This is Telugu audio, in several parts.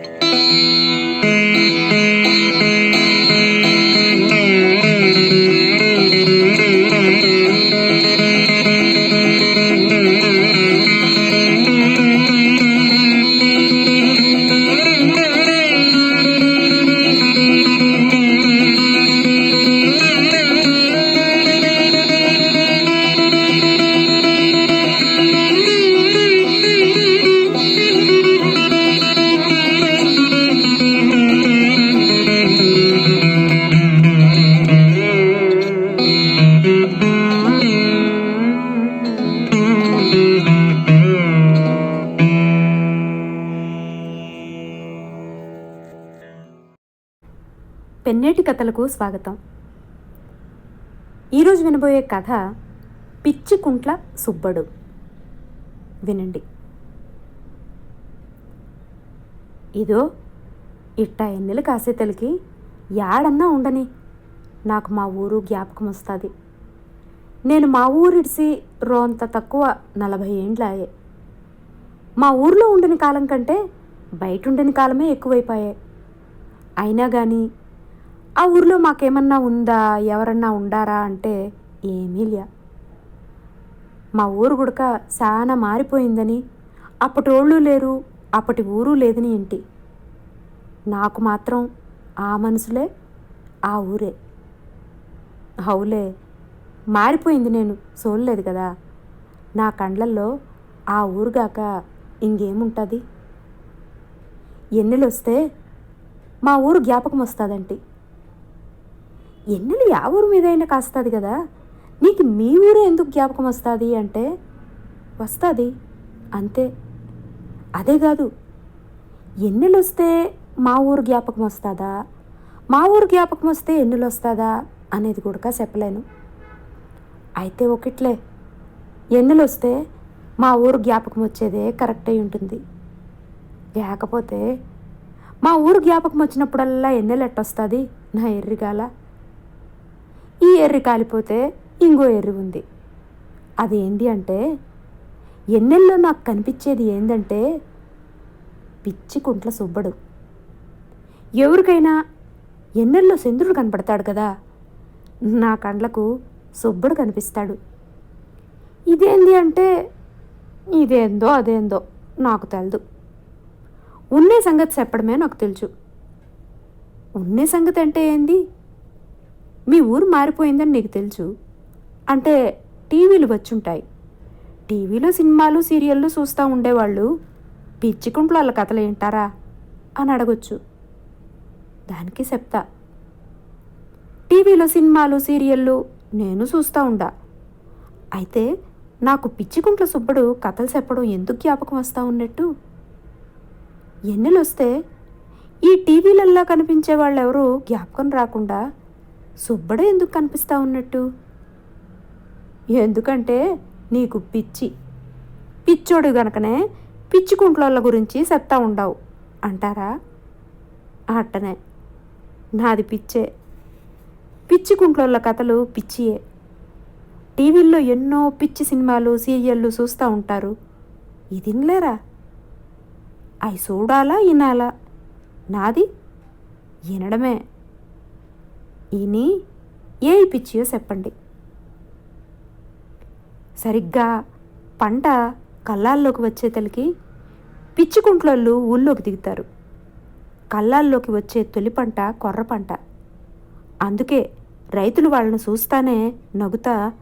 Música పెన్నేటి కథలకు స్వాగతం. ఈరోజు వినబోయే కథ పిచ్చి కుంట్ల సుబ్బడు. వినండి. ఇదో ఇట్టా ఎన్నెలు కాసేతలకి యాడన్నా ఉండని నాకు మా ఊరు జ్ఞాపకం వస్తుంది. నేను మా ఊరిడిసి రోంత తక్కువ నలభై ఏండ్లాయే. మా ఊర్లో ఉండని కాలం కంటే బయట ఉండని కాలమే ఎక్కువైపోయాయి. అయినా కానీ ఆ ఊర్లో మాకేమన్నా ఉందా? ఎవరన్నా ఉండారా? అంటే ఏమీ లే మా ఊరు గుడక చాలా మారిపోయిందని. అప్పటి ఓళ్ళు లేరు అప్పటి ఊరు లేదని ఏంటి? నాకు మాత్రం ఆ మనసులే ఆ ఊరే. అవులే మారిపోయింది నేను చూడలేదు కదా. నా కండ్లల్లో ఆ ఊరుగాక ఇంకేముంటుంది ఎన్నెలు వస్తే మా ఊరు జ్ఞాపకం వస్తుందంటే ఎన్నెలు యా ఊరు మీదైనా కాస్తుంది కదా? నీకు మీ ఊరే ఎందుకు జ్ఞాపకం వస్తుంది అంటే వస్తుంది అంతే. అదే కాదు ఎన్నెలు వస్తే మా ఊరు జ్ఞాపకం వస్తుందా? మా ఊరు జ్ఞాపకం వస్తే ఎన్నెలు వస్తుందా? అనేది కూడా చెప్పలేను. అయితే ఒకట్లే ఎన్నెలు వస్తే మా ఊరు జ్ఞాపకం వచ్చేదే కరెక్ట్ అయి ఉంటుంది. లేకపోతే మా ఊరు జ్ఞాపకం వచ్చినప్పుడల్లా ఎన్నెలు ఎట్టొస్తుంది నా ఎర్రిగాల? ఎర్రి కాలిపోతే ఇంకో ఎర్రి ఉంది. అదేంటి అంటే ఎన్నెల్లో నాకు కనిపించేది ఏందంటే పిచ్చి కుంట్ల సుబ్బడు. ఎవరికైనా ఎన్నెల్లో చంద్రుడు కనపడతాడు కదా నా కండ్లకు సుబ్బడు కనిపిస్తాడు. ఇదేంది అంటే ఇదేందో అదేందో నాకు తెలదు. ఉన్నే సంగతి చెప్పడమే నాకు తెలుసు. ఉన్నే సంగతి అంటే ఏంది? మీ ఊరు మారిపోయిందని నీకు తెలుసు. అంటే టీవీలు వచ్చుంటాయి. టీవీలో సినిమాలు సీరియళ్ళు చూస్తూ ఉండేవాళ్ళు పిచ్చికుంట్లు వాళ్ళ కథలు ఏంటారా అని అడగొచ్చు. దానికి చెప్తా టీవీలో సినిమాలు సీరియళ్ళు నేను చూస్తూ ఉండా. అయితే నాకు పిచ్చికుంట్ల సుబ్బడు కథలు చెప్పడం ఎందుకు జ్ఞాపకం వస్తూ ఉన్నట్టు? ఎన్నెలొస్తే ఈ టీవీలల్లో కనిపించే వాళ్ళెవరూ జ్ఞాపకం రాకుండా సుబ్బడే ఎందుకు కనిపిస్తా ఉన్నట్టు? ఎందుకంటే నీకు పిచ్చి. పిచ్చోడు గనకనే పిచ్చి కుంట్లోళ్ళ గురించి చెప్తా ఉండవు. అంటారా? అట్టనే. నాది పిచ్చే. పిచ్చి కుంట్లోళ్ళ కథలు పిచ్చియే. టీవీల్లో ఎన్నో పిచ్చి సినిమాలు సీరియళ్ళు చూస్తూ ఉంటారు. ఇది వినలేరా అవి చూడాలా వినాలా నాది వినడమే. ఈని ఏ పిచ్చియో చెప్పండి. సరిగ్గా పంట కల్లాల్లోకి వచ్చేతలకి పిచ్చికుంట్లోళ్ళు ఊళ్ళోకి దిగుతారు. కళ్ళాల్లోకి వచ్చే తొలి పంట కొర్ర పంట. అందుకే రైతులు వాళ్ళను చూస్తానే నగుతా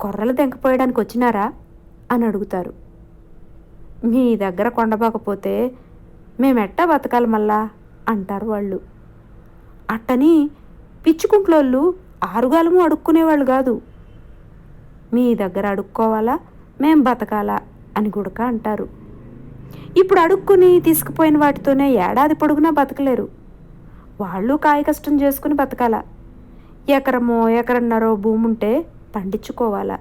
కొర్రలు తెంకపోయడానికి వచ్చినారా అని అడుగుతారు. మీ దగ్గర కొండబాకపోతే మేమెట్టా బతకాలి మళ్ళా అంటారు వాళ్ళు. అట్టని పిచ్చుకుంట్లోళ్ళు ఆరుగాలము అడుక్కునేవాళ్ళు కాదు. మీ దగ్గర అడుక్కోవాలా? మేం బతకాలా? అని గుడక అంటారు. ఇప్పుడు అడుక్కుని తీసుకుపోయిన వాటితోనే ఏడాది పొడుగునా బతకలేరు. వాళ్ళు కాయ కష్టం చేసుకుని బతకాల? ఎకరమో ఎకరన్నరో భూమి ఉంటే పండించుకోవాలా?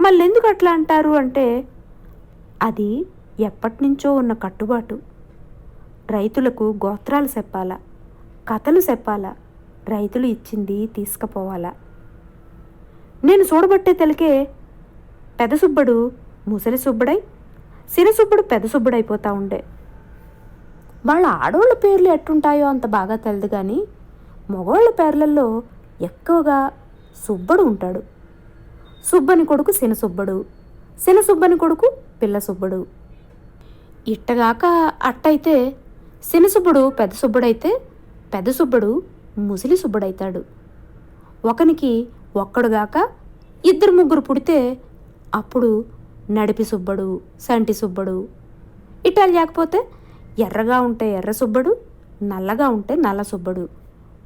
మళ్ళెందుకు అట్లా అంటారు అంటే అది ఎప్పటి నుంచో ఉన్న కట్టుబాటు. రైతులకు గోత్రాలు చెప్పాలా? కథలు చెప్పాలా? రైతులు ఇచ్చింది తీసుకుపోవాలా? నేను చూడబట్టే తెలికే పెద్ద సుబ్బడు ముసలి సుబ్బుడై సిరసుబ్బుడు పెద్ద సుబ్బడైపోతా ఉండే. వాళ్ళ ఆడవాళ్ళ పేర్లు ఎట్టుంటాయో అంత బాగా తెలియదు కానీ మగవాళ్ళ పేర్లలో ఎక్కువగా సుబ్బడు ఉంటాడు. సుబ్బని కొడుకు శని సుబ్బడు సుబ్బని కొడుకు పిల్ల సుబ్బడు. ఇట్టగాక అట్టయితే శని సుబ్బుడు పెద్ద సుబ్బుడైతే పెద్ద సుబ్బుడు ముసిలి సుబ్బుడైతాడు. ఒకనికి ఒక్కడుగాక ఇద్దరు ముగ్గురు పుడితే అప్పుడు నడిపి సుబ్బడు సంటి సుబ్బడు. ఇట్లా లేకపోతే ఎర్రగా ఉంటే ఎర్ర సుబ్బడు నల్లగా ఉంటే నల్ల సుబ్బడు.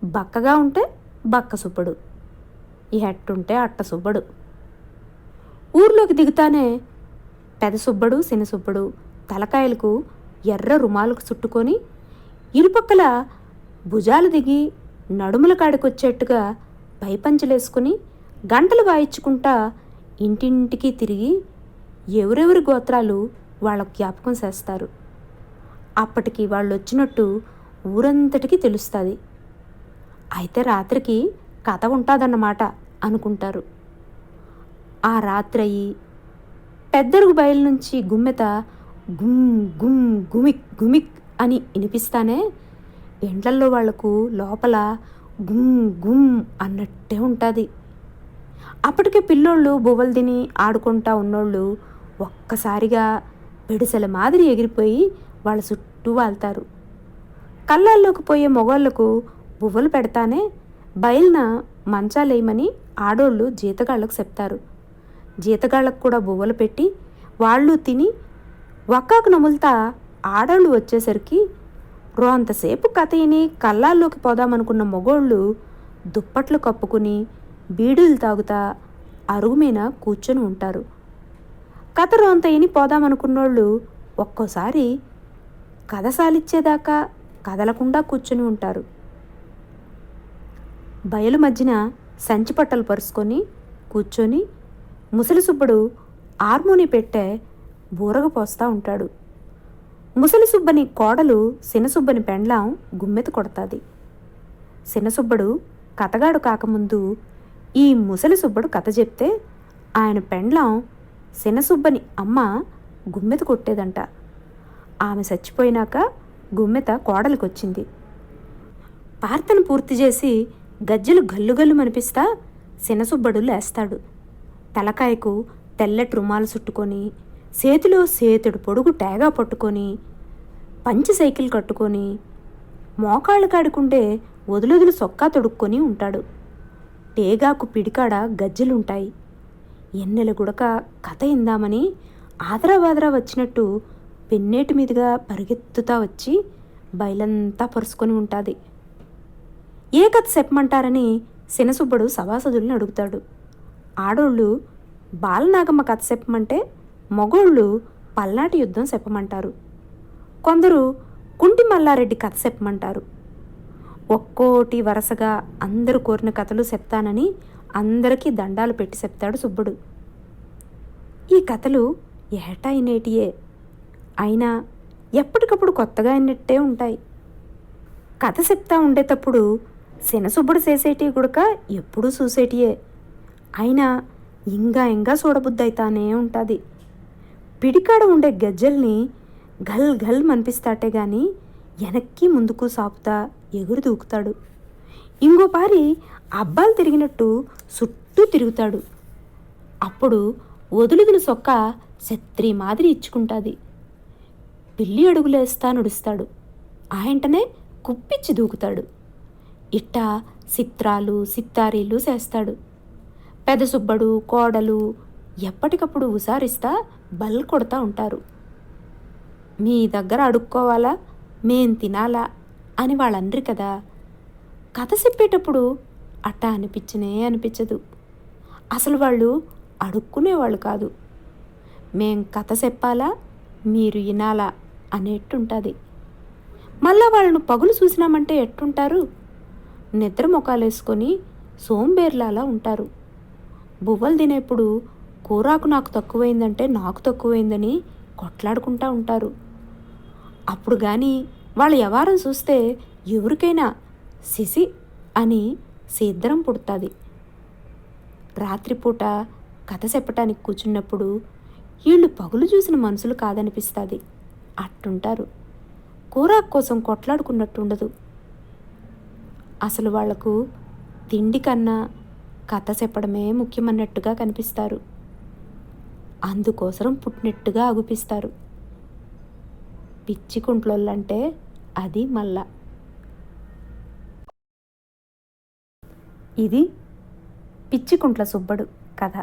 బక్కగా ఉంటే బక్క సుబ్బడు. ఈ ఎట్టుంటే అట్ట సుబ్బడు. ఊర్లోకి దిగుతానే పెద సుబ్బడు సిన్న సుబ్బడు తలకాయలకు ఎర్ర రుమాలకు చుట్టుకొని ఇరుపక్కల భుజాలు దిగి నడుముల కాడికొచ్చేట్టుగా పైపంచలేసుకుని గంటలు వాయించుకుంటా ఇంటింటికి తిరిగి ఎవరెవరి గోత్రాలు వాళ్ళ జ్ఞాపకం చేస్తారు. అప్పటికి వాళ్ళు వచ్చినట్టు ఊరంతటికి తెలుస్తుంది. అయితే రాత్రికి కథ ఉంటుందన్నమాట అనుకుంటారు. ఆ రాత్రి అయ్యి పెద్దరుగు బయలు నుంచి గుమ్మెత గుమ్ గుమ్ గుమిక్ గుమిక్ అని వినిపిస్తానే ఎండ్లల్లో వాళ్ళకు లోపల గుమ్ గుమ్ అన్నట్టే ఉంటుంది. అప్పటికే పిల్లోళ్ళు బువ్వలు తిని ఆడుకుంటా ఉన్నోళ్ళు ఒక్కసారిగా పిడిసెల మాదిరి ఎగిరిపోయి వాళ్ళ చుట్టూ వాళ్తారు. కళ్ళల్లోకి పోయే మొగోళ్ళకు బువ్వలు పెడతానే బయలున మంచాలేయమని ఆడోళ్ళు జీతగాళ్ళకు చెప్తారు. జీతగాళ్ళకు కూడా బువ్వలు పెట్టి వాళ్ళు తిని ఒక్కాకు నములుతా ఆడోళ్ళు వచ్చేసరికి రోంతసేపు కథయిని కళ్ళాల్లోకి పోదామనుకున్న మొగోళ్ళు దుప్పట్లు కప్పుకుని బీడులు తాగుతా అరుగు మీద కూర్చొని ఉంటారు. కథ రోంతయిని పోదామనుకున్నోళ్ళు ఒక్కోసారి కథ సాలిచ్చేదాకా కదలకుండా కూర్చొని ఉంటారు. బయలు మధ్యన సంచి పట్టలు పరుచుకొని కూర్చొని ముసలి సుబ్బుడు హార్మోని పెట్టే బూరగ పోస్తూ ఉంటాడు. ముసలిసుబ్బని కోడలు సినసుబ్బని పెండ్లాం గుమ్మెత కొడతాది. సినసుబ్బడు కథగాడు కాకముందు ఈ ముసలి సుబ్బడు కథ చెప్తే ఆయన పెండ్లాం సినసుబ్బని అమ్మ గుమ్మెత కొట్టేదంట. ఆమె చచ్చిపోయినాక గుమ్మెత కోడలికొచ్చింది. పార్థను పూర్తి చేసి గజ్జలు గల్లుగల్లు మనిపిస్తా సినసుబ్బడు లేస్తాడు. తలకాయకు తెల్లటి రుమాలు చుట్టుకొని చేతిలో సేతుడు పొడుగు టేగా పట్టుకొని పంచి సైకిల్ కట్టుకొని మోకాళ్ళు కాడుకుంటే వదులొదులు సొక్కా తొడుక్కొని ఉంటాడు. టేగాకు పిడికాడ గజ్జలుంటాయి. ఎన్నెల గుడక కథ ఇందామని ఆదరాబాదరా వచ్చినట్టు పెన్నేటి మీదుగా పరిగెత్తుతా వచ్చి బయలంతా పరుచుకొని ఉంటుంది. ఏ కథ చెప్పమంటారని శనసుబ్బడు సభాసదుల్ని అడుగుతాడు. ఆడోళ్ళు బాలనాగమ్మ కథ చెప్పమంటే మొగోళ్ళు పల్నాటి యుద్ధం చెప్పమంటారు. కొందరు కుంటి మల్లారెడ్డి కథ చెప్పమంటారు. ఒక్కోటి వరుసగా అందరూ కోరిన కథలు చెప్తానని అందరికీ దండాలు పెట్టి చెప్తాడు సుబ్బుడు. ఈ కథలు ఏటా అయినేటియే అయినా ఎప్పటికప్పుడు కొత్తగా అయినట్టే ఉంటాయి. కథ చెప్తా ఉండేటప్పుడు శనసుబ్బుడు చేసేటి గుడక ఎప్పుడూ చూసేటియే. అయినా ఇంకా ఇంకా చూడబుద్ధి ఉంటుంది. పిడికాడ ఉండే గజ్జల్ని గల్ గల్ మనిపిస్తాటే గాని వెనక్కి ముందుకు సాపుతా ఎగురు దూకుతాడు. ఇంకో పారి అబ్బాలు తిరిగినట్టు చుట్టూ తిరుగుతాడు. అప్పుడు వదులుదిన సొక్క శత్రి మాదిరి ఇచ్చుకుంటుంది. పిల్లి అడుగులేస్తా నడుస్తాడు. ఆయంటనే కుప్పిచ్చి దూకుతాడు. ఇట్ట చిత్రాలు సిత్తారీలు చేస్తాడు. పెద్ద సుబ్బడు కోడలు ఎప్పటికప్పుడు ఉసారిస్తా బల్ కొడతా ఉంటారు. మీ దగ్గర అడుక్కోవాలా? మేం తినాలా? అని వాళ్ళందరి కదా. కథ చెప్పేటప్పుడు అట్టా అనిపించనే అనిపించదు. అసలు వాళ్ళు అడుక్కునేవాళ్ళు కాదు. మేం కథ చెప్పాలా? మీరు వినాలా అనేట్టుంటుంది. మళ్ళా వాళ్ళను పగులు చూసినామంటే ఎట్టుంటారు? నిద్ర ముఖాలేసుకొని సోంబేర్లాలా ఉంటారు. బువ్వలు తినేప్పుడు కూరాకు నాకు తక్కువైందంటే నాకు తక్కువైందని కొట్లాడుకుంటా ఉంటారు. అప్పుడు కానీ వాళ్ళ వ్యవహారం చూస్తే ఎవరికైనా సిసి అని సిద్ధరం పుడుతుంది. రాత్రిపూట కథ చెప్పటానికి కూర్చున్నప్పుడు వీళ్ళు పగులు చూసిన మనుషులు కాదనిపిస్తుంది. అట్టుంటారు. కూరాకు కోసం కొట్లాడుకున్నట్టు ఉండదు. అసలు వాళ్ళకు తిండి కన్నా కథ చెప్పడమే ముఖ్యమన్నట్టుగా కనిపిస్తారు. అందుకోసం పుట్టినట్టుగా అగుపిస్తారు. పిచ్చి కుంట్లోళ్ళంటే అది మళ్ళా ఇది పిచ్చికుంట్ల సుబ్బడు కథ.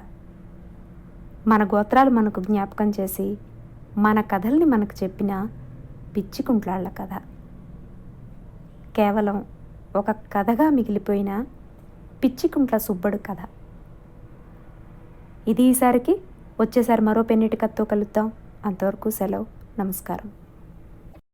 మన గోత్రాలు మనకు జ్ఞాపకం చేసి మన కథల్ని మనకు చెప్పిన పిచ్చికుంట్లాళ్ళ కథ. కేవలం ఒక కథగా మిగిలిపోయిన పిచ్చికుంట్ల సుబ్బడు కథ. ఇది ఈసారికి వచ్చేసారి మరో పెన్నిటి కత్తో కలుద్దాం. అంతవరకు సెలవు. నమస్కారం.